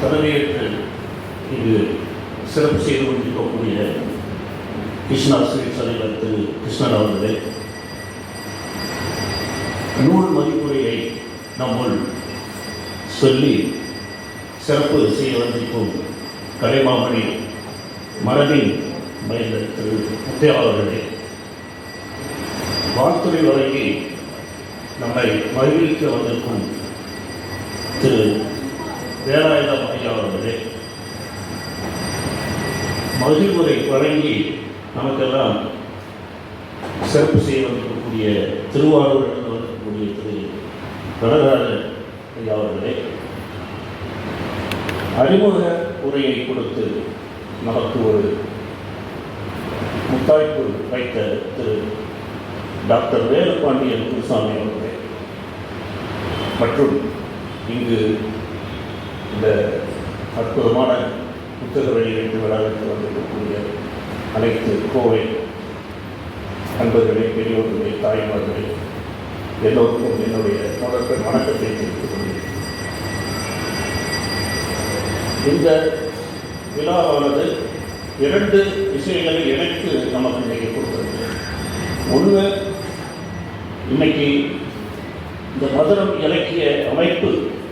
தலைமையேற்று இது சிறப்பு செய்து கொண்டிருக்கக்கூடிய கிருஷ்ணா ஸ்வீட் தலைவர் திரு கிருஷ்ணன் அவர்களே நூல் மதிப்புரையை நம்முள் சொல்லி சிறப்பு செய்ய வந்திருக்கும் கலைமாமணி மரபின் மயில திரு முத்தையா அவர்களே வாழ்த்துறை வழங்கி நம்மை மகிழ்விக்க வந்திருக்கும் திரு வேலாயுதம் ஐயா அவர்களே மகிழ்வுரை வழங்கி நமக்கெல்லாம் சிறப்பு செய்ய வந்திருக்கக்கூடிய திருவாரூரிலிருந்து வந்திருக்கக்கூடிய திரு கடகராஜன் ஐயா அவர்களே அறிமுக உரையை கொடுத்து நமக்கு ஒரு முத்தாய்ப்பு வைத்த திரு டாக்டர் வேலுப்பாண்டியன் குருசாமி அவர்களே. மற்றும் இங்கு இந்த அற்புதமான புத்தக வெளியீட்டு விழாவிற்கு வந்திருக்கக்கூடிய அனைத்து கோவை அன்பர்களே பெரியோர்களே தாய்மார்களே எல்லோருக்கும் என்னுடைய தொடக்க வணக்கத்தை தெரிவித்துக் கொள்கிறேன். இந்த விழாவானது இரண்டு விஷயங்களை இணைத்து நமக்கு இன்றைக்கு கொடுத்திருக்கு ஒன்று இன்னைக்கு இந்த மதுரம் இலக்கிய அமைப்பு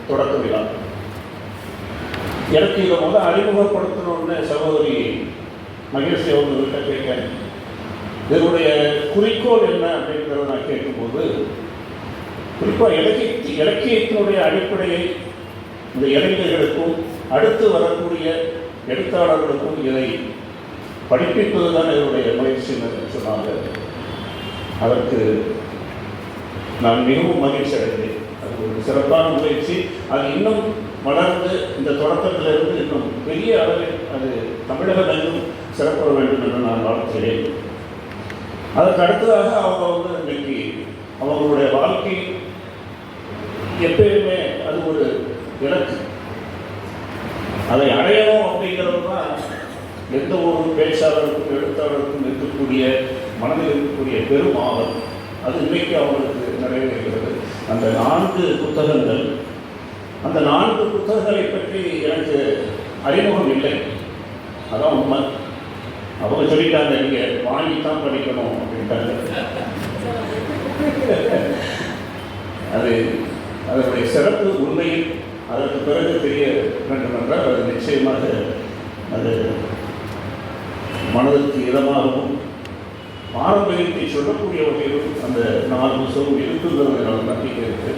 தொடக்க விழா. எனக்கு இதை முதல் அறிமுகப்படுத்தணும்னு சகோதரி மகேஷ் அவங்கள்ட்ட கேட்டேன். இதனுடைய குறிக்கோள் என்ன அப்படிங்கிறத நான் கேட்கும்போது குறிப்பாக இலக்கிய இலக்கியத்தினுடைய அடிப்படையை இந்த இளைஞர்களுக்கும் அடுத்து வரக்கூடிய எழுத்தாளர்களுக்கும் இதை படிப்பிப்பது தான் இதனுடைய முயற்சி சொன்னாங்க. அதற்கு நான் மிகவும் மகிழ்ச்சி அடைந்தேன் அது ஒரு சிறப்பான முயற்சி. அது இன்னும் வளர்ந்து இந்த தொடக்கத்திலிருந்து இன்னும் பெரிய அளவில் அது தமிழகம் சிறப்பட வேண்டும் என்று நான் வாழ்த்துகிறேன். அதற்கு அடுத்ததாக அவங்க வந்து இன்னைக்கு அவங்களுடைய வாழ்க்கை எப்பயுமே அது ஒரு இலக்கு. அதை அடையணும் அப்படிங்கிறது தான் எந்த ஒரு பேச்சாளருக்கும் எழுத்தாளருக்கும் இருக்கக்கூடிய மனதில் இருக்கக்கூடிய பெரும் ஆவல் அது இன்னைக்கு அவங்களுக்கு நிறைவேறுகிறது. அந்த நான்கு புத்தகங்கள் அந்த நான்கு புத்தகங்களை பற்றி எனக்கு அறிமுகம் இல்லை. அதான் உண்மை. அவங்க சொல்லிட்டாங்க நீங்கள் வாங்கித்தான் படிக்கணும் அப்படின்ட்டாங்க. அது அதனுடைய சிறப்பு உண்மையில் அதற்கு பிறகு தெரிய வேண்டும் என்றால் அது நிச்சயமாக அது மனதிற்கு இதமாகவும் பாரம்பரியத்தை சொல்லக்கூடிய வகையிலும் அந்த நாலு புத்தகம் இருக்குங்கிறது என்னோட நம்பிக்கை இருக்கு.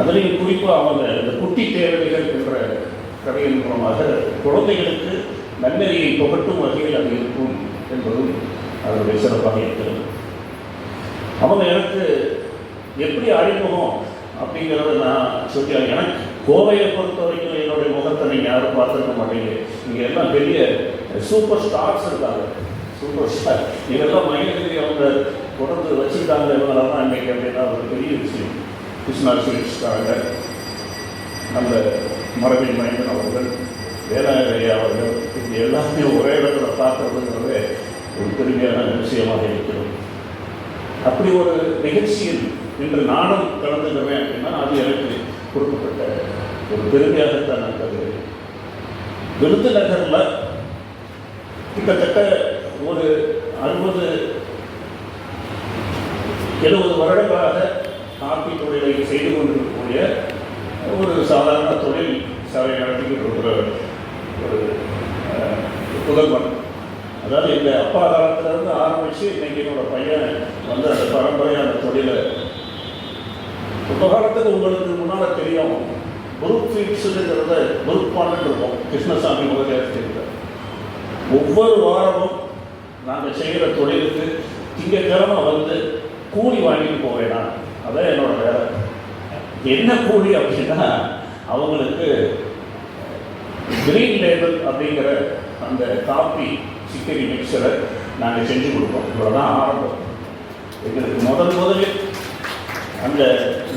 அதுலேயும் குறிப்பாக அவங்க இந்த குட்டி தேவைகள் என்ற கதையின் மூலமாக குழந்தைகளுக்கு நன்னெறியை புகட்டும் வகையில் அது இருக்கும் என்பதும் அதனுடைய சிறப்பாக இருக்கிறது. அவங்க எனக்கு எப்படி அறிமுகம் அப்படிங்கிறத நான் சொல்லியாங்க எனக்கு கோவையை பொறுத்த வரைக்கும் என்னுடைய முகத்தை நீங்கள் யாரும் பார்த்துருக்க மாட்டீங்க. இங்கே எல்லாம் பெரிய சூப்பர் ஸ்டார்ஸ் இருக்காங்க. Super star. இதெல்லாம் மையநிதி அவங்க தொடர்ந்து வச்சுருக்காங்க. இவங்களெல்லாம் இன்றைக்கி அப்படின்னா ஒரு பெரிய விஷயம். கிருஷ்ணா ஸ்வீட்ஸ்காரங்க நம்ம மரபில் மைந்தன் அவர்கள் வேலாயுதையா அவர்கள் இது எல்லாமே ஒரே இடத்துல பார்க்கறதுங்கிறதே ஒரு பெருமையான விஷயமாக இருக்கிறது. அப்படி ஒரு நிகழ்ச்சியில் இன்று நானும் கலந்துக்கிறேன் அப்படின்னா அது எனக்கு கொடுக்கப்பட்ட ஒரு பெருமையாகத்தான் நான் கருதுகிறேன். விருதுநகரில் கிட்டத்தட்ட ஒரு அறுபது எழுபது வருடங்களாக காப்பி தொழிலை செய்து கொண்டிருக்கக்கூடிய ஒரு சாதாரண தொழில் சேவை நடத்திக்கிட்டு இருக்கிற ஒரு புதல்வன். அதாவது எங்கள் அப்பா காலத்திலேருந்து ஆரம்பித்து இன்னைக்கு என்னோடய பையன் வந்து அந்த பரம்பரையான தொழிலை இப்போ காலத்துக்கு உங்களுக்கு முன்னால் தெரியும் குரூப் ஃபீட்ஸுங்கிறத குரூப் பாண்டு இருக்கும். கிருஷ்ணசாமி முதலியார் ஒவ்வொரு வாரமும் நாங்கள் செய்கிற தொழிலுக்கு திங்கக்கிழமை வந்து கூலி வாங்கிட்டு போவேன்? நான் அதான் என்னோட வேலை. என்ன கூலி அப்படின்னா அவங்களுக்கு கிரீன் லேபிள் அப்படிங்கிற அந்த காப்பி சிக்கரி மிக்சரை நாங்கள் செஞ்சு கொடுப்போம். இவ்வளோதான் ஆரம்பம். எங்களுக்கு முதல் முதலில் அந்த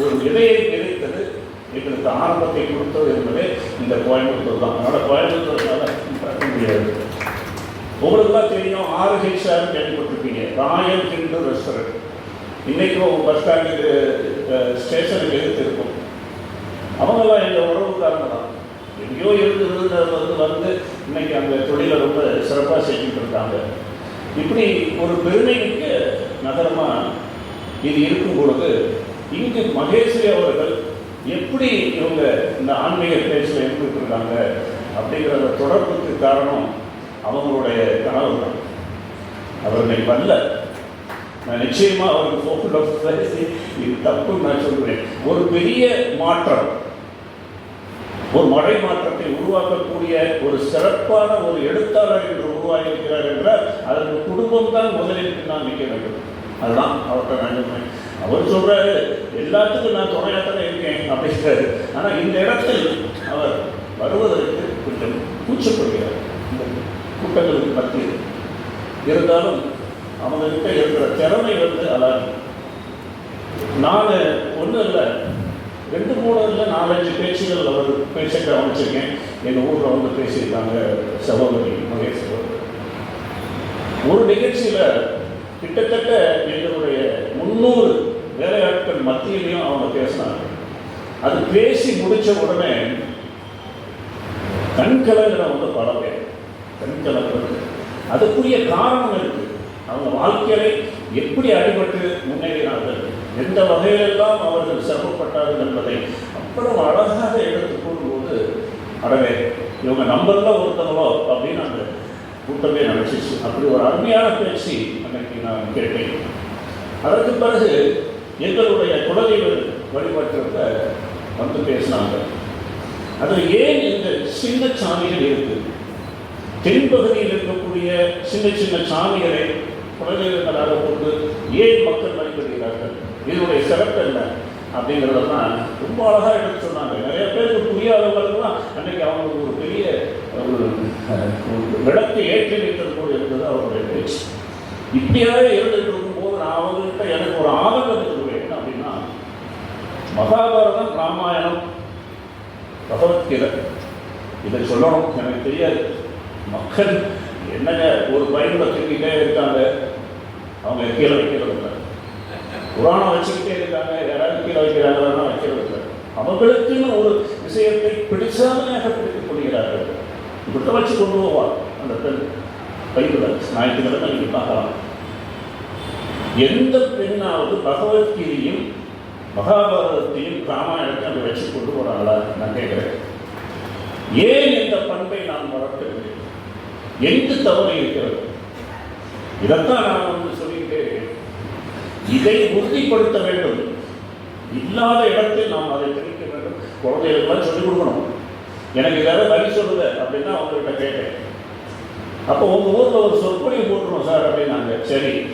ஒரு விதையை விதைத்தது எங்களுக்கு ஆரம்பத்தை கொடுத்தது என்பதே இந்த கோயம்புத்தூர் தான். அதனால் கோயம்புத்தூர்னால பார்க்க முடியாது. உங்களுக்குலாம் தெரியும் ஆறு ஹெச்ஆர் கேள்விப்பட்டிருப்பீங்க. ராயல் கிண்டு ரெஸ்டாரண்ட் இன்றைக்கும் பஸ் ஸ்டாண்டுக்கு ஸ்டேஷனுக்கு எதிர்த்து இருக்கும். அவங்கெல்லாம் எங்கள் உறவுக்காரங்க தான். எங்கேயோ இருந்து வந்து வந்து இன்னைக்கு அந்த தொழிலை ரொம்ப சிறப்பாக செஞ்சுட்டு இருக்காங்க. இப்படி ஒரு பெருமைக்கு நகரமாக இது இருக்கும் பொழுது இங்கு மகேஸ்வரி அவர்கள் எப்படி இவங்க இந்த ஆன்மீக பேச்சில் இருந்துட்டு இருக்காங்க அப்படிங்கிற தொடர்புக்கு காரணம் அவங்களுடைய கனவு தான் அவர் இன்னைக்கு வரல. நான் நிச்சயமா அவருக்கு ஃபோட்டோ பேசி இது தப்புன்னு நான் சொல்கிறேன் ஒரு பெரிய மாற்றம் ஒரு மழை மாற்றத்தை உருவாக்கக்கூடிய ஒரு சிறப்பான ஒரு எழுத்தாளர் என்று உருவாகியிருக்கிறார் என்றால் அதற்கு குடும்பம் தான் முதலில் நான் நிற்க வேண்டும். அதுதான் அவர்கிட்ட நான் அவர் சொல்கிறாரு எல்லாத்துக்கும் நான் துணையாக தானே இருக்கேன் அப்படிங்கிறாரு. ஆனால் இந்த இடத்தில் அவர் வருவதற்கு கொஞ்சம் கூச்சப்படுகிறார். இந்த கூட்டங்களுக்கு மத்தியில். இருந்தாலும் அவங்ககிட்ட இருக்கிற திறமை வந்து அலாதி நாலு ஒன்றும் இல்லை. ரெண்டு மூணு இல்லை நாலஞ்சு பேச்சுகள் அவர் பேச கவனிச்சிருக்கேன் எங்கள் ஊரில் வந்து பேசியிருக்காங்க சகோதரி மகேஷ் சகோதரி. ஒரு நிகழ்ச்சியில் கிட்டத்தட்ட எங்களுடைய முந்நூறு வேலையாட்கள் மத்தியிலையும் அவங்க பேசினாங்க. அது பேசி முடித்த உடனே கண்கலங்கிற வந்து பல பேர் கண்கலங்கிறது அதுக்குரிய காரணம் இருக்குது அவங்க வாழ்க்கையை எப்படி அடிபட்டு முன்னேறினார்கள்? எந்த வகையிலெல்லாம் அவர்கள் சிரமப்பட்டார்கள் என்பதை அவ்வளவு அழகாக எடுத்துக்கொள்ளும்போது அடவே இவங்க நம்பர்ல ஒருத்தவங்களோ அப்படின்னு அந்த கூட்டமே நினச்சிச்சு அப்படி ஒரு அருமையான பேச்சு அன்னைக்கு நான் கேட்டேன். அதற்கு பிறகு எங்களுடைய குலதெய்வ வழிபாட்டில் வந்து பேசினாங்க. அதில் ஏன் இந்த சின்ன சாமிகள் இருக்குது தென்பகுதியில் இருக்கக்கூடிய சின்ன சின்ன சாமிகளை குலதெய்வங்களாக கொண்டு ஏன் மக்கள் வழிபடுகிறார்கள்? இதனுடைய சிறப்பு என்ன? அப்படிங்கிறதெல்லாம் ரொம்ப அழகாக எடுத்து சொன்னாங்க. நிறைய பேருக்கு புரியாதவங்களுக்குலாம் அன்னைக்கு அவங்களுக்கு ஒரு பெரிய ஒரு அஹ், விளக்கு ஏற்றி வைத்தது போல் இருந்தது அவருடைய பேச்சு. இப்படியாவே இருந்துட்டு இருக்கும்போது நான் அவங்ககிட்ட எனக்கு ஒரு ஆதங்கம் இருக்குது அப்படின்னா மகாபாரதம் ராமாயணம் பகவத்கீதை. இதை சொல்லணும். எனக்கு தெரியாது. மக்கள் என்னங்க ஒரு பயன்படுத்திக்கிட்டே இருக்காங்க? அவங்க கீழே வைக்கிறது இல்லை புராணம் வச்சுக்கிட்டே இருக்காங்க யாராவது கீழே வைக்கிறாங்களா வைக்கிறது இல்லை. அவங்களுக்குன்னு ஒரு விஷயத்தை பிடிச்சாமையாக பிடித்துக் கொள்கிறார்கள். இப்படி வச்சு கொண்டு போவார் அந்த பெண். பைபிளை ஞாயிற்றுக்கிழமை நீங்கள் பார்க்கலாம். எந்த பெண்ணாவது பகவத்கீதையும் மகாபாரதத்தையும் ராமாயணத்தையும் அதை வச்சு கொண்டு போகிறாங்களா நான் கேட்குறேன். ஏன் இந்த பண்பை நான் வளர்க்கவில்லை எங்கு தவறு இருக்கிறது? இதைத்தான் நான் வந்து சொல்லி இதை உறுதிப்படுத்த வேண்டும். இல்லாத இடத்தில் நாம் அதை தெரிவிக்க வேண்டும். குழந்தைகளுக்கெல்லாம் சொல்லிக் கொடுக்கணும். எனக்கு ஏதாவது வழி சொல்லுங்க அப்படின்னு அவங்ககிட்ட கேட்டேன். அப்போ உங்கள் ஊரில் ஒரு சொற்பொழிவு போட்டுருவோம் சார் அப்படின்னாங்க. சரி.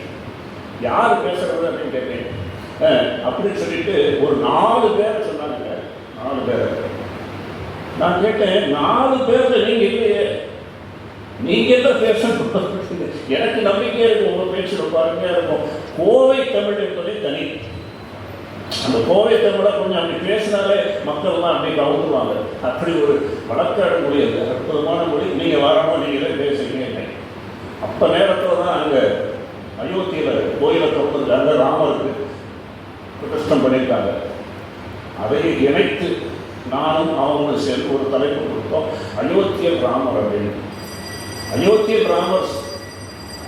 யார் பேசுறது அப்படின்னு கேட்டேன். அப்படின்னு சொல்லிட்டு ஒரு நாலு பேர் சொன்னாங்க. நாலு பேர். நான் கேட்டேன் நாலு பேர்ல நீங்க இல்லையே. நீங்க என்ன பேசணும்? எனக்கு நம்பிக்கை இருக்கும் உங்க பேச்சு ரொம்ப அருமையா இருக்கும். கோவை தமிழ் என்பதே தனி அந்த கோவை தமிழை கொஞ்சம் அப்படி பேசினாலே மக்கள்லாம் அப்படி கவுந்துருவாங்க. அப்படி ஒரு வழக்காடு மொழி அது அற்புதமான மொழி நீங்கள் வாரமாக நீங்களே பேசுகிறீங்க அப்போ நேரத்தில் தான் அங்கே அயோத்தியில் கோயிலை திறந்தது அங்கே ராமருக்கு பிரதிஷ்டம் பண்ணியிருக்காங்க. அதை இணைத்து நானும் அவங்களும் சேர்ந்து ஒரு தலைப்பு கொடுத்தோம். அயோத்திய ராமர் அப்படின்னு. அயோத்திய ராமர்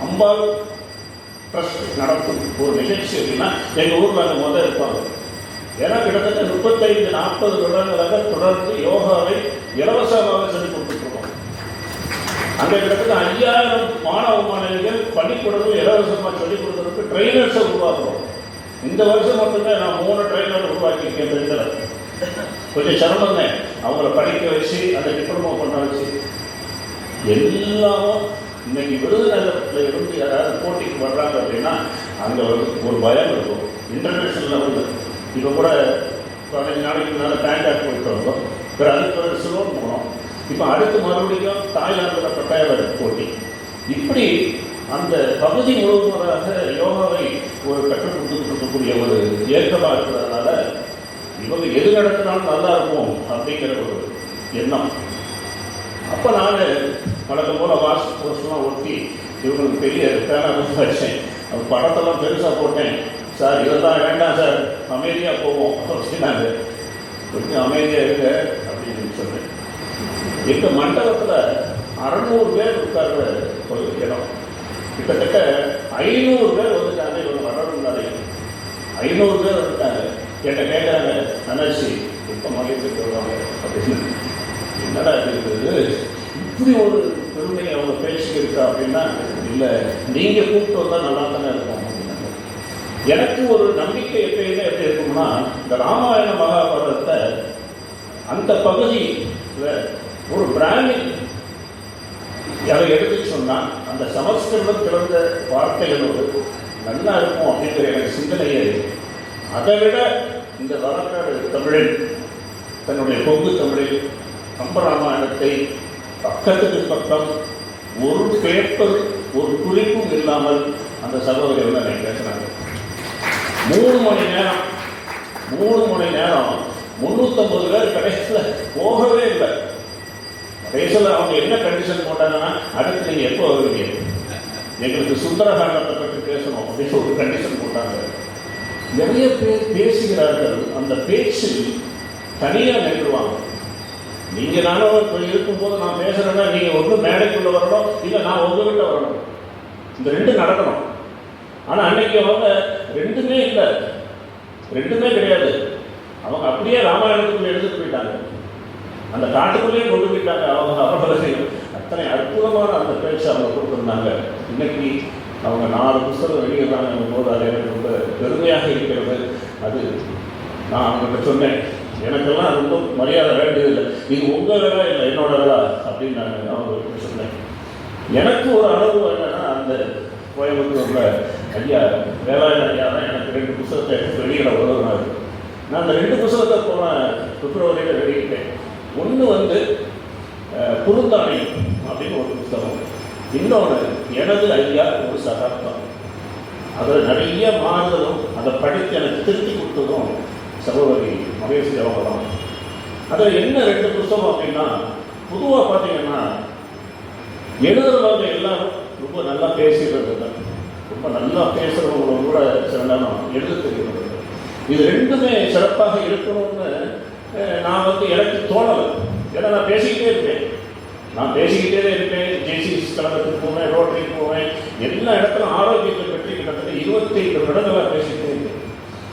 அம்பாள் ட்ரஸ்ட் நடக்கும். ஒரு நிகழ்ச்சி அப்படின்னா எங்கள் ஊரில் அங்கே முதல் இருப்பாங்க. ஏன்னா கிட்டத்தட்ட முப்பத்தைந்து நாற்பது வருடங்களாக தொடர்ந்து யோகாவை இலவசமாக சொல்லிக் கொடுத்துருக்கோம் அந்த கிட்டத்தட்ட ஐயாயிரம் மாணவ மாணவிகள் பள்ளிக்கூடங்கள் இலவசமாக சொல்லிக் கொடுக்கறதுக்கு ட்ரைனர்ஸை உருவாக்குறோம். இந்த வருஷம் மட்டுமே நான் மூணு ட்ரைனர் உருவாக்கியிருக்கேன் பெண்களை கொஞ்சம் சிரமம் தான். அவங்கள படிக்க வச்சு அந்த டிப்ளமோ பண்ண வச்சு. எல்லாமும் இன்னைக்கு விருதுநகரத்தில் இருந்து யாராவது போட்டிக்கு வர்றாங்க அப்படின்னா அங்கே வந்து ஒரு பயம் இருக்கும். இன்டர்நேஷனல் லெவலில் இப்போ கூட பதினஞ்சு நாளைக்கு முன்னால் பேங்காக் போயிட்டு வந்தோம். இப்போ அதுக்கு பிறகு சிலோன் போனோம். இப்போ அடுத்து மறுபடியும் தாய்லாந்தில் பட்டாயவர் போட்டி. இப்படி அந்த பகுதி முழுவதுமாக யோகாவை ஒரு கற்றுக் கொடுத்துட்டு இருக்கக்கூடிய ஒரு இயக்கமாக இருக்கிறதுனால இவங்க எது நடத்தினாலும் நல்லா இருக்கும் அப்படிங்கிற ஒரு எண்ணம். அப்போ நான் வழக்கம் போல் வாட்ஸ் போஸ்ட்லாம் ஒட்டி இவங்களுக்கு பெரிய பேனர் வச்சேன். அந்த படத்தெல்லாம் பெருசாக போட்டேன். சார் இதெல்லாம் வேண்டாம் சார். அமைதியாக போவோம். அப்படின்னாங்க கொஞ்சம் அமைதியாக இருங்க அப்படின்னு சொன்னேன். எங்கள் மண்டபத்தில் அறநூறு பேர் உட்கார்ற ஒரு இடம். கிட்டத்தட்ட ஐநூறு பேர் வந்துட்டாங்க. இவங்க வரணும்னாலே ஐநூறு பேர் வந்துட்டாங்க. கேட்ட கேட்குறாங்க அனர்சி இப்போ மகிழ்ச்சி வருவாங்க அப்படின்னு. என்னடா இருக்கிறது இப்படி ஒரு பெருமை அவங்க பேச்சுக்கு இருக்கா அப்படின்னா இல்லை. நீங்கள் கூப்பிட்டு வந்தால் நல்லா தானே இருக்கும். எனக்கு ஒரு நம்பிக்கை எப்பயுமே எப்படி இருக்கும்னா இந்த ராமாயண மகாபாரதத்தை அந்த பகுதியில் ஒரு பிராமின் அதை எடுத்து சொன்னால் அந்த சமஸ்கிருதம் பிறந்த வார்த்தைகளோடு நல்லா இருக்கும் அப்படிங்கிற எனக்கு சிந்தனையே அதை விட இந்த வரலாறு தமிழில் தன்னுடைய பொங்கு தமிழில் கம்பராமாயணத்தை பக்கத்துக்கு பக்கம் ஒரு பேப்பர் ஒரு குறிப்பும் இல்லாமல் அந்த சகோதரி வந்து பேசுகிறாங்க மூணு மணி நேரம் மூணு மணி நேரம் முந்நூற்றம்பது பேர் கடைசியில் போகவே இல்லை. கடைசியில் அவங்க என்ன கண்டிஷன் போட்டாங்கன்னா அடுத்து நீங்கள் எப்போ வருவீங்க? எங்களுக்கு சுந்தரகாண்டத்தை பற்றி பேசணும் அப்படின்னு ஒரு கண்டிஷன் போட்டாங்க. நிறைய பேர் பேசுகிறார்கள். அந்த பேச்சில் தனியாக நின்றுவாங்க. நீங்க நானும் இப்போ இருக்கும்போது நான் பேசுறேன்னா நீங்க ஒன்றும் மேடைக்குள்ள வரணும் இல்லை நான் உங்ககிட்ட வரணும். இந்த ரெண்டு நடக்கணும். ஆனால் அன்னைக்கு அவங்க ரெண்டுமே இல்லை. ரெண்டுமே கிடையாது. அவங்க அப்படியே ராமாயணத்துக்குள்ள எடுத்துட்டு போயிட்டாங்க. அந்த காட்டுக்குள்ளேயே கொண்டு போயிட்டாங்க. அவங்க அவர்கள் அத்தனை அற்புதமான அந்த பேச்சு அவங்க கொடுத்துருந்தாங்க. இன்னைக்கு அவங்க நாலு புஸ்தகம் வெளியிடுறாங்க போது அது எனக்கு ரொம்ப பெருமையாக இருக்கிறது. அது நான் அவங்ககிட்ட சொன்னேன். எனக்கெல்லாம் ரொம்ப மரியாதை வேண்டியதில்லை இது உங்கள் வேலை இல்லை என்னோட வேலை அப்படின்னு நான் அவங்க சொன்னேன் எனக்கு ஒரு அனுபவம் என்னன்னா அந்த கோயம்புத்தூரில் ஐயா வேளாண் ஐயா தான் எனக்கு ரெண்டு புத்தகத்தை எடுத்து வெளியிட நான் அந்த ரெண்டு புத்தகத்தை போன பிப்ரவரியில் வெளியிட்டேன். ஒன்று வந்து குறுந்தாணி அப்படின்னு ஒரு புத்தகம். இன்னொன்று எனது ஐயா ஒரு சகாப்தம். அதில் நிறைய மாறுதலும் அதை படித்து எனக்கு திருத்தி கொடுத்ததும் சகோதரி மகேஷ் அவங்க தான் அதில் என்ன ரெண்டு புத்தகம் அப்படின்னா பொதுவாக பார்த்தீங்கன்னா எழுதுறவங்க எல்லாரும் ரொம்ப நல்லா பேசுகிறது தான். ரொம்ப நல்லா பேசுகிறவங்களும் கூட சில நேரம் எழுத தெரிகிறது. இது ரெண்டுமே சிறப்பாக இருக்கணும்னு நான் வந்து எனக்கு தோணலை. ஏன்னா நான் பேசிக்கிட்டே இருப்பேன். நான் பேசிக்கிட்டே இருப்பேன். ஜேசி கழகத்துக்கு போவேன் ரோட்டரிக்கு போவேன். எல்லா இடத்துலும் ஆரோக்கியத்தை பற்றி கிட்டத்தட்ட இருபத்தைந்து வருடங்களாக பேசிக்கிட்டே இருப்பேன்.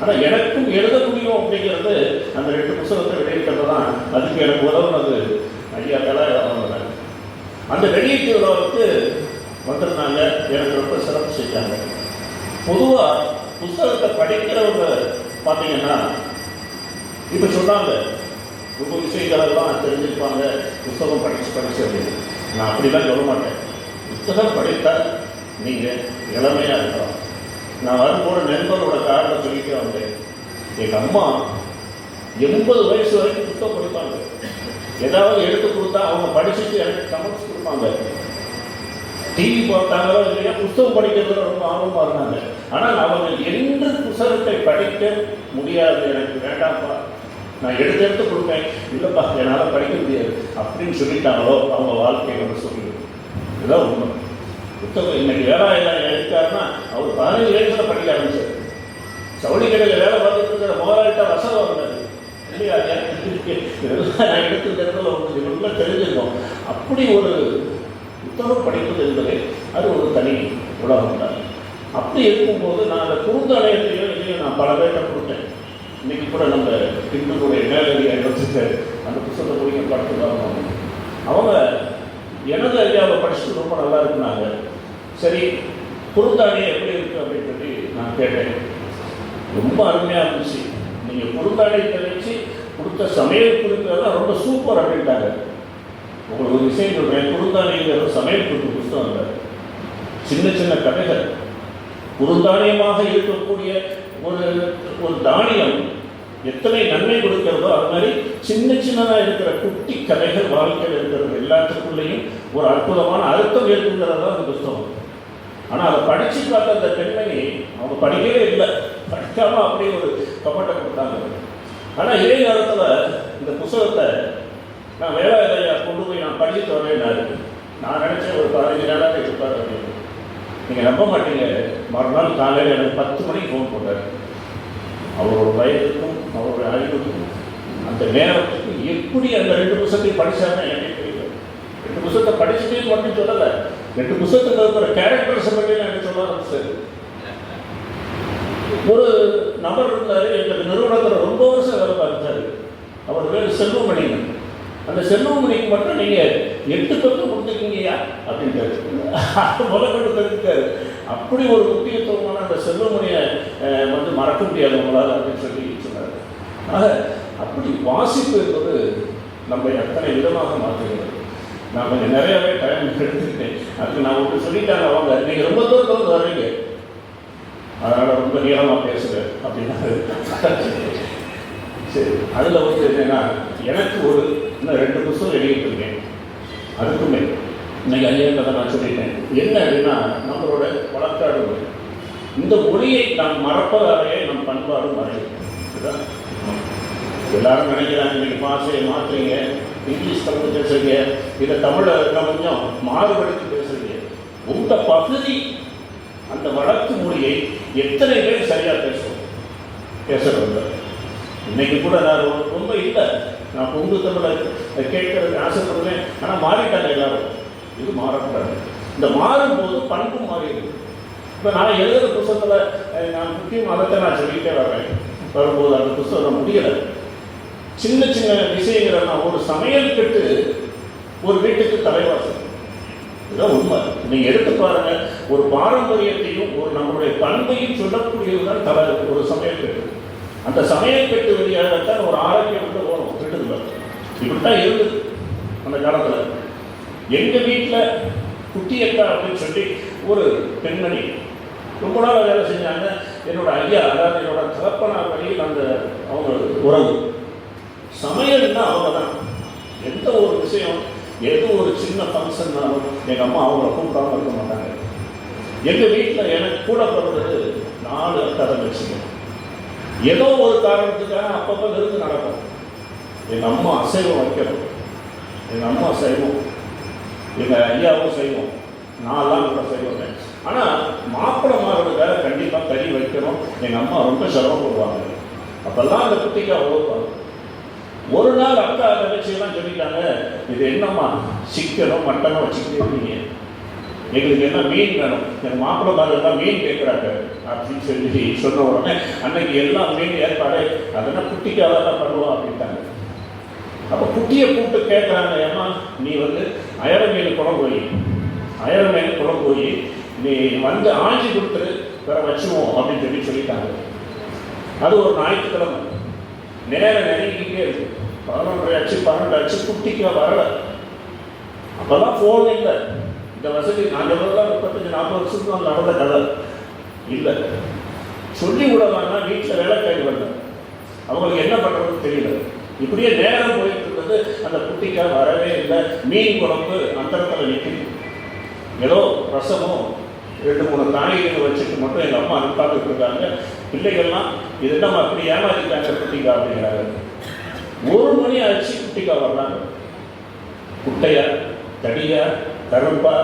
ஆனால் எனக்கும் எழுத முடியும் அப்படிங்கிறது அந்த ரெண்டு புத்தகத்தை வெளியிட்டது தான் அதுக்கு எனக்கு உதவுனது ஐயா கலா அந்த வெளியீட்டு விழாவுக்கு வந்திருந்தாங்க. எனக்கு ரொம்ப சிறப்பு செஞ்சாங்க. பொதுவாக புத்தகத்தை படிக்கிறவங்க பார்த்தீங்கன்னா இப்போ சொன்னாங்க ரொம்ப விஷயங்களெல்லாம் தெரிஞ்சுப்பாங்க. புத்தகம் படித்து படிச்சு அப்படின்னு. நான் அப்படிலாம் சொல்ல மாட்டேன். புத்தகம் படித்தால் நீங்கள் இளமையாக இருக்கலாம். நான் வரும்போது நண்பரோட காரணம் சொல்லிட்டு வந்தேன். எங்கள் அம்மா எண்பது வயசு வரைக்கும் புத்தகம் படிப்பாங்க. ஏதாவது எடுத்து கொடுத்தா அவங்க படிச்சுட்டு எனக்கு கமெண்ட்ஸ் கொடுப்பாங்க. டிவி பார்த்தாங்களோ இல்லையா புத்தகம் படிக்கிறதுல ரொம்ப ஆர்வமாக இருந்தாங்க. ஆனால் அவங்க எந்த புத்தகத்தை படிக்க முடியாது. எனக்கு வேண்டாம்ப்பா. நான் எடுத்து எடுத்து கொடுப்பேன். இல்லைப்பா என்னால் படிக்க முடியாது. அப்படின்னு சொல்லிட்டாங்களோ அவங்க வாழ்க்கையை வந்து சொல்லி இதுதான் உண்மை. புத்தகம் இன்னைக்கு வேலை எல்லாம் எடுத்தாருன்னா அவர் பதினஞ்சு வயசுல படிக்க ஆரம்பிச்சார். சவுளி கடையில் வேலை பார்த்துட்டு இருக்கிற முதலாளிட்ட வசதி வந்தாரு இல்லையா இதெல்லாம் நான் எடுத்துக்கிறதுல உங்களுக்கு நல்லா தெரிஞ்சிருக்கோம். அப்படி ஒரு புத்தகம் படிப்பது என்பது அது ஒரு தனி உலகம் தான். அப்படி இருக்கும்போது நான் அந்த குறுந்தலையத்தையும் இல்லையோ நான் பல பேர்கிட்ட கொடுத்தேன். இன்னைக்கு கூட நம்ம இந்துடைய மேலதிகாரி வச்சுட்டு அந்த புத்தகத்தை போய் படித்து அவங்க எனது ஐயாவை படிச்சுட்டு ரொம்ப நல்லா இருக்குனாங்க சரி குறுந்தாணி எப்படி இருக்கு அப்படின்னு சொல்லி நான் கேட்டேன். ரொம்ப அருமையாக இருந்துச்சு. நீங்கள் குறுந்தாணி தெளிச்சு கொடுத்த சமையல் குறிப்புகள்லாம் ரொம்ப சூப்பர் அப்படின்ட்டாங்க. உங்களுக்கு ஒரு விஷயம் சொல்கிறேன் குறுந்தாணிங்கிற சமையல் குறிப்பு புத்தகம் இல்லை. சின்ன சின்ன கதைகள். குறுந்தானியமாக இருக்கக்கூடிய ஒரு ஒரு தானியம் எத்தனை நன்மை கொடுக்கிறதோ அது மாதிரி சின்ன சின்னதாக இருக்கிற குட்டி கதைகள் வாழ்க்கையில் இருக்கிறது எல்லாத்துக்குள்ளேயும் ஒரு அற்புதமான அர்த்தம் இருக்குங்கிறது தான் அந்த புத்தகம். ஆனால் அதை படித்து பார்த்த அந்த பெண்மணி அவங்க படிக்கவே இல்லை. படிக்காம அப்படியே ஒரு கமெண்ட்டை கொடுத்தாங்க ஆனால் இதே நேரத்தில் இந்த புத்தகத்தை நான் வேலாயுதையா கொண்டு போய் நான் படிச்சுட்டு வரேன்னாரு நான் நினச்சேன் ஒரு பதினஞ்சு நாளாக இருப்பார் அப்படின்னு நீங்கள் நம்ப மாட்டீங்க. மறுநாள் காலையில் எனக்கு பத்து மணிக்கு ஃபோன் போட்டார். அவரோட வயதுக்கும் அவரோட அறிவுக்கும் அந்த நேரத்துக்கும் எப்படி அந்த ரெண்டு புத்தகத்தையும் படித்தாருன்னு எனக்கு தெரியல. ரெண்டு புத்தகத்தை படிச்சுட்டே மட்டும் சொல்லலை. ரெண்டு புத்தகத்தில் இருக்கிற கேரக்டர்ஸ் பற்றி நான் எனக்கு சொல்ல ஆரம்பிச்சது ஒரு நபர் இருந்தார் எங்களுக்கு நிறுவனத்தில் ரொம்ப வருஷம் வேலை பார்த்தார். அவர் பேர் செல்வமணி அந்த செல்வமணிக்கு மட்டும் நீங்கள் எட்டு பக்கம் கொடுத்துருக்கீங்கயா அப்படின்ட்டாரு. அது முதல்ல தெரிஞ்சுக்காரு அப்படி ஒரு முக்கியத்துவமான அந்த செல்வமணியை வந்து மறக்க முடியாது உங்களால் அப்படின்னு சொல்லி சொன்னார். ஆக அப்படி வாசிப்பு என்பது நம்ம அத்தனை விதமாக மாற்றுகிறது. நான் கொஞ்சம் நிறையவே டைம் எடுத்துக்கிட்டேன். அதுக்கு நான் உங்களுக்கு சொல்லிட்டாங்க அவங்க நீங்கள் ரொம்ப தூரத்தில் வந்து வர்றீங்க. அதனால் ரொம்ப நீளமாக பேசுகிறேன் அப்படின்னா சரி. அதில் வந்து என்னென்னா எனக்கு ஒரு இன்னும் ரெண்டு புத்தகம் எழுதிட்டுருக்கேன் அதுக்குமே இன்னைக்கு கதை நான் சொல்லிட்டேன். என்ன அப்படின்னா நம்மளோட வழக்காடு இந்த மொழியை நாம் மறப்பதாலேயே நம் பண்பாடு மறையும். இதுதான் எல்லாரும் நினைக்கிறாங்க இன்னைக்கு பாஷையை மாற்றுறீங்க இங்கிலீஷ் தமிழ் பேசுறீங்க இதை தமிழை இன்னும் கொஞ்சம் மாறுபடுத்தி பேசுறீங்க. உங்கள் பகுதி அந்த வழக்கு மொழியை எத்தனை பேர் சரியாக பேசுவோம் பேசுறது இன்னைக்கு கூட நான் ரொம்ப- இல்லை. நான் பொங்கு தமிழை கேட்கறதுக்கு ஆசைப்படுவேன். ஆனால் மாறிட்டாங்க எல்லாரும். இது மாறக்கூடாது. இந்த மாறும்போது பண்பும் மாறிடுது. இப்போ நான் எழுதுகிற புத்தகத்தில் நான் முக்கியமாக அதை நான் சொல்லிக்கிட்டே வரேன் வரும்போது அந்த புத்தகம் முடியலை. சின்ன சின்ன விஷயங்கள் ஒரு சமையல் கட்டு ஒரு வீட்டுக்கு தலைவாசல் இதுதான் உண்மை. நீங்க எடுத்து பாருங்க ஒரு பாரம்பரியத்தையும் ஒரு நம்மளுடைய பண்பையும் சொல்லக்கூடியதுதான் தலை ஒரு சமையல் கட்டு. அந்த சமையல் கட்டு வழியாகத்தான் ஒரு ஆரோக்கியம் வந்து போகணும் வீட்டுக்குள்ள இப்படித்தான் இருந்தது அந்த காலத்தில். எங்க வீட்டில் குட்டியக்கா அப்படின்னு சொல்லி ஒரு பெண்மணி ரொம்ப நாள் வேலை செஞ்சாங்க. என்னோட ஐயா அதாவது என்னோட தகப்பனார் வழியில் அந்த அவங்க உறவு. சமையல்னா அவங்க தான் எந்த ஒரு விஷயம் எது ஒரு சின்ன ஃபங்க்ஷன்னாலும் எங்கள் அம்மா அவங்கள கூப்பிடாம இருக்க மாட்டாங்க. எங்கள் வீட்டில் எனக்கு கூட பிறந்தது நாலு அக்கா தங்கச்சிங்க ஏதோ ஒரு காரணத்துக்காக அப்பப்போ இருந்து நடக்கும். எங்கள் அம்மா அசைவம் வைக்கணும். எங்கள் அம்மா செய்வோம். எங்கள் ஐயாவும் செய்வோம். நான்லாம் கூட செய்வோங்க ஆனால் மாப்பிள்ளை மாறுறதுக்காக கண்டிப்பாக கறி வைக்கணும். எங்கள் அம்மா ரொம்ப சிரமப்படுவாங்க. அப்போல்லாம் அந்த குட்டிக்கு அவ்வளோ ஒரு நாள் அக்கா நிகழ்ச்சியெல்லாம் சொல்லிட்டாங்க. இது என்னம்மா? சிக்கனும் மட்டனும் வச்சுக்கிட்டே இருக்கீங்க. எங்களுக்கு என்ன மீன் வேணும்? எங்கள் மாப்பிள்ளை தான் மீன் கேட்குறாங்க அப்படின்னு சொல்லி சொன்ன உடனே அன்னைக்கு எல்லாம் மீன் ஏற்பாடு அதெல்லாம் குட்டிக்காக தான் பண்ணுவோம்? அப்படின்ட்டாங்க. அப்போ குட்டியை கூப்பிட்டு கேட்குறாங்க ஏம்மா நீ வந்து அயர மீன் குழம்பு போய். அயர மீன் குழம்பு போய் நீ வந்து ஆஞ்சி கொடுத்துரு. வேற வச்சுவோம் அப்படின்னு சொல்லி சொல்லிட்டாங்க. அது ஒரு ஞாயிற்றுக்கிழமை. நேரம் நெருங்கிக்கிட்டே இருக்கு. பதினொன்றரை அச்சு பன்னெண்டு ஆச்சு குட்டிக்கு வரல. அப்போல்லாம் ஃபோன் இல்லை. இந்த வசதி நாங்கள் சொல்றதெல்லாம் முப்பத்தஞ்சு நாற்பது வருஷத்துக்கு நடந்த கதை. இல்லை. சொல்லி விடலாம்னா வீட்டில் வேலைக்காரி வரல அவங்களுக்கு என்ன பண்ணுறதுன்னு தெரியல. இப்படியே நேரம் போயிட்டு இருந்தது. அந்த குட்டிக்கா வரவே இல்லை. மீன் குழம்பு அந்தரத்தில் நிற்குது ஏதோ ரசமும் ரெண்டு மூணு காய்கறிகள் வச்சுட்டு மட்டும் எங்கள் அம்மா அனுப்பாந்துட்டு இருக்காங்க. பிள்ளைகள்லாம் இது நம்ம அப்படி ஏமாத்திட்டாங்க குட்டிக்கா அப்படிங்கிறாங்க. ஒரு மணி ஆச்சு குட்டிக்கா வர்றாங்க. குட்டையா தடியா கரும்பா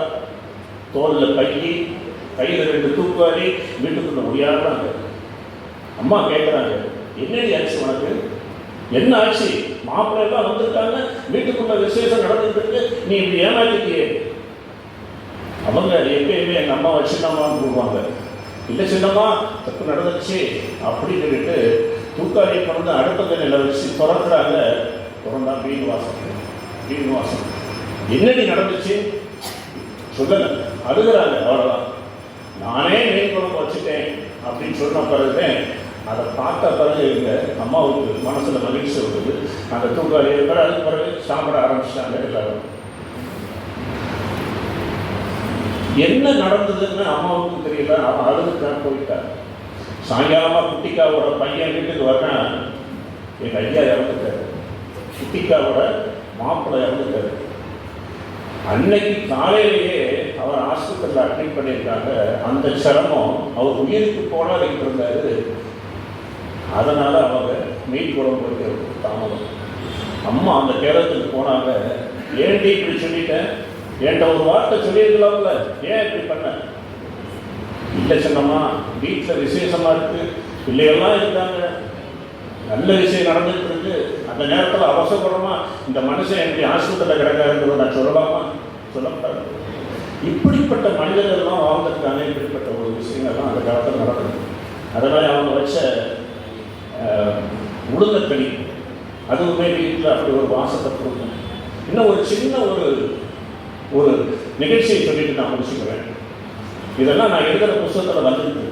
தோலில் பையி கையில் ரெண்டு தூக்குவாரி வீட்டுக்குள்ள முடியாடுறாங்க அம்மா கேட்குறாங்க என்னடி ஆச்சு உனக்கு? என்ன ஆச்சு? மாப்பிள்ளை எல்லாம் வந்திருக்காங்க. வீட்டுக்குள்ள விசேஷம் நடந்துட்டு இருக்கு. நீ இப்படி ஏமாத்திட்டியே. அவங்க எப்பயுமே எங்கள் அம்மா சின்னம்மான்னு கூடுவாங்க இல்லை சின்னம்மா தப்பு நடந்துச்சு அப்படின்னு சொல்லிட்டு தூக்காளியை பிறந்து அடுத்த நிலையில் வச்சு பிறக்கிறாங்க பிறந்தா மீன் வாசம் மீன் வாசம் என்னடி நடந்துச்சு? சொல்லல அழுகுறாங்க அவ்வளோதான் நானே மீன் குழம்பு வச்சுட்டேன் அப்படின்னு சொன்ன பிறகு அதை பார்த்த பிறகு எங்கள் அம்மாவுக்கு மனசில் மகிழ்ச்சி வருது அந்த தூக்காளி பிறகு அதுக்கு பிறகு சாப்பிட ஆரம்பிச்சிட்டாங்க எல்லாரும். என்ன நடந்ததுன்னு அம்மாவுக்கு தெரியல. அவன் அழுதுதான் போயிட்டான். சாயங்காலமாக குட்டிக்காவோட பையன் வீட்டுக்கு வரேன் எங்கள் ஐயா இறந்துட்டாரு. குட்டிக்காவோட மாப்பிள்ளை இறந்துட்டாரு. அன்னைக்கு காலையிலேயே அவர் ஆஸ்பத்திரியில் அட்மிட் பண்ணியிருக்காங்க. அந்த சிரமம் அவர் உயிருக்கு போராடிட்டு இருந்தாரு. அதனால் அவங்க மீன் குழம்பு தாமதம். அம்மா அந்த கேரளத்துக்கு போனாங்க. ஏன்டி இப்படி சொல்லிட்டேன் என்கிட்ட ஒரு வார்த்தை சொல்லியிருக்கலாம்ல. ஏன் இப்படி பண்ண? இல்லை சொன்னம்மா வீட்டில் விசேஷமாக இருக்கு. பிள்ளைகள்லாம் இருக்காங்க. நல்ல விஷயம் நடந்துட்டு இருக்கு அந்த நேரத்தில் அவசரப்படமா இந்த மனுஷன் என்னுடைய ஹாஸ்பிட்டலில் கிடக்காருங்கிறத நான் சொல்லலாமா? சொல்லப்படாது இப்படிப்பட்ட மனிதர்கள்லாம் வாழ்ந்திருக்காங்க. இப்படிப்பட்ட ஒரு விஷயங்கள்லாம் அந்த காலத்தில் நடக்குது அதனால் அவங்க வச்ச அஹ், அதுவுமே வீட்டில் அப்படி ஒரு வாசத்தை கொடுக்கும் இன்னும் ஒரு சின்ன ஒரு ஒரு நிகழ்ச்சியை சொல்லிட்டு நான் முடிச்சுக்கிறேன். இதெல்லாம் நான் எழுதுகிற புத்தகத்தில் வந்துட்டு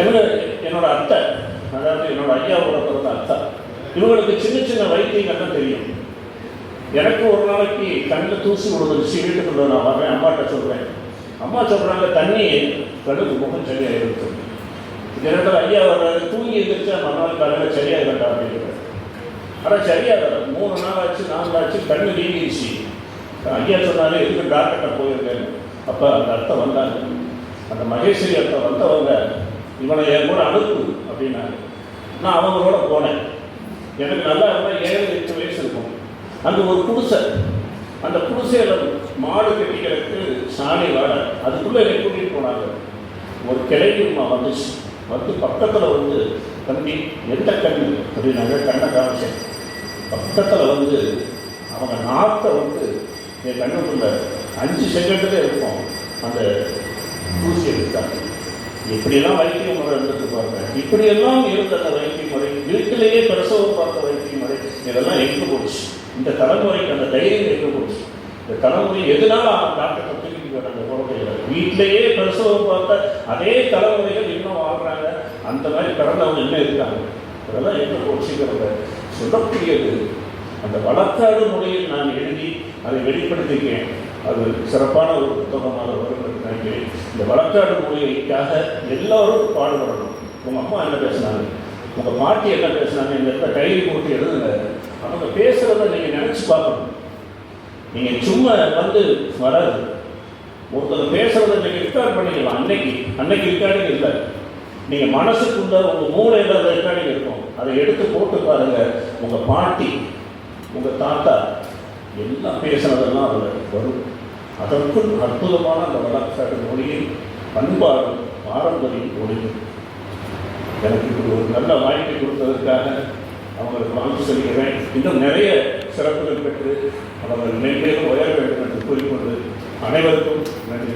எனக்கு என்னோட அத்தை அதாவது என்னோட ஐயாவோட பிறந்த அத்தை இவங்களுக்கு சின்ன சின்ன வைத்தியங்கள்லாம் தெரியும். எனக்கு ஒரு நாளைக்கு கண்ணில் தூசி விழுந்துருச்சு வீட்டுக்குள்ள நான் வரேன் அம்மாட்ட சொல்கிறேன் அம்மா சொல்கிறாங்க தண்ணி கழுகு முகம் சரியாயிருக்கு சொல்லி இதனால் ஐயா வர்றாரு தூங்கி எந்திரிச்சா மறுநாள் காலையில் சரியாயிரண்டா அப்படிங்கிறார். ஆனால் சரியாக மூணு நாள் ஆச்சு நாலு ஆச்சு கண்ணு வீங்கிடுச்சு ஐயா சொன்னாலே எதுக்கு டாக்டர்கிட்ட போயிருக்கேன் அப்போ அந்த அர்த்தம் வந்தாங்க. அந்த மகேஸ்வரி அர்த்தம் வந்தவங்க இவனை என் கூட அனுப்பு அப்படின்னாங்க. நான் அவங்களோட போனேன். எனக்கு நல்லா இருந்தால் ஏழு எட்டு வயசு இருக்கும். அந்த ஒரு குடிசை. அந்த குடிசையில் மாடு கட்டிக்கிறதுக்கு சாணி வாடை. அதுக்குள்ளே என்னை கூட்டிகிட்டு போனாங்க. ஒரு கிளைக்குமா வந்துச்சு. வந்து பக்கத்தில் வந்து தம்பி எந்த கண் அப்படின்னாங்க. கண்ணை காமிச்சேன். பக்கத்தில் வந்து அவங்க நாட்டை வந்து என் கண்ணுக்குள்ள அஞ்சு செகண்டில் இருக்கும். அந்த ஊசி எடுத்தாங்க இப்படியெல்லாம் வைத்திய முறை இருந்துட்டு பாருங்க. இப்படியெல்லாம் இருந்த அந்த வைத்திய முறை வீட்டிலேயே பிரசவம் பார்த்த வைத்திய முறை இதெல்லாம் எங்கே போச்சு? இந்த தலைமுறைக்கு அந்த தைரியம் எங்கே போச்சு? இந்த தலைமுறை எதனால டாக்டர் கற்றுக்கிட்டு அந்த குழந்தைகளை. வீட்டிலேயே பிரசவம் பார்த்த அதே தலைமுறைகள் இன்னும் வாழ்றாங்க. அந்த மாதிரி பிறந்தவங்க இன்னும் இருக்காங்க. அதெல்லாம் எங்கே போச்சுங்கிறத சொல்லக்கூடியது அந்த வளர்க்காத முறையில் நான் எழுதி அதை வெளிப்படுத்திக்கிறேன் அது சிறப்பான ஒரு புத்தகமாக வரும் என்று நினைக்கிறேன் இந்த வளர்க்காடு மொழிக்காக எல்லோரும் பாடுபடணும். உங்கள் அம்மா என்ன பேசுனாங்க? உங்கள் பாட்டி என்ன பேசினாங்க? இந்த இடத்துல டைரி போட்டு எழுதுங்க. அவங்க பேசுகிறத நீங்கள் நினச்சி பார்க்கணும். நீங்கள் சும்மா வந்து வராது. ஒருத்தர் பேசுகிறத நீங்கள் ரெக்கார்ட் பண்ணிக்கலாம். அன்னைக்கு அன்னைக்கு ரெக்கார்டிங் இல்லை. நீங்கள் மனசுக்குள்ள உங்கள் மூளையில் அந்த ரெக்கார்டிங் இருக்கும். அதை எடுத்து போட்டு பாருங்கள் உங்கள் பாட்டி உங்கள் தாத்தா எல்லாம் பேசுனதெல்லாம் அதில் வரும். அதற்குள் அற்புதமான அந்த வழக்காடு மொழியில் பண்பாடும் பாரம்பரிய மொழியும் எனக்கு இப்படி ஒரு நல்ல வாய்ப்பை கொடுத்ததற்காக அவங்களுக்கு வாழ்த்து செல்கிறேன். இன்னும் நிறைய சிறப்புகள் பெற்று அவர்கள் மென்மேலும் உயர வேண்டும் என்று கூறிக்கொண்டு அனைவருக்கும் நன்றி.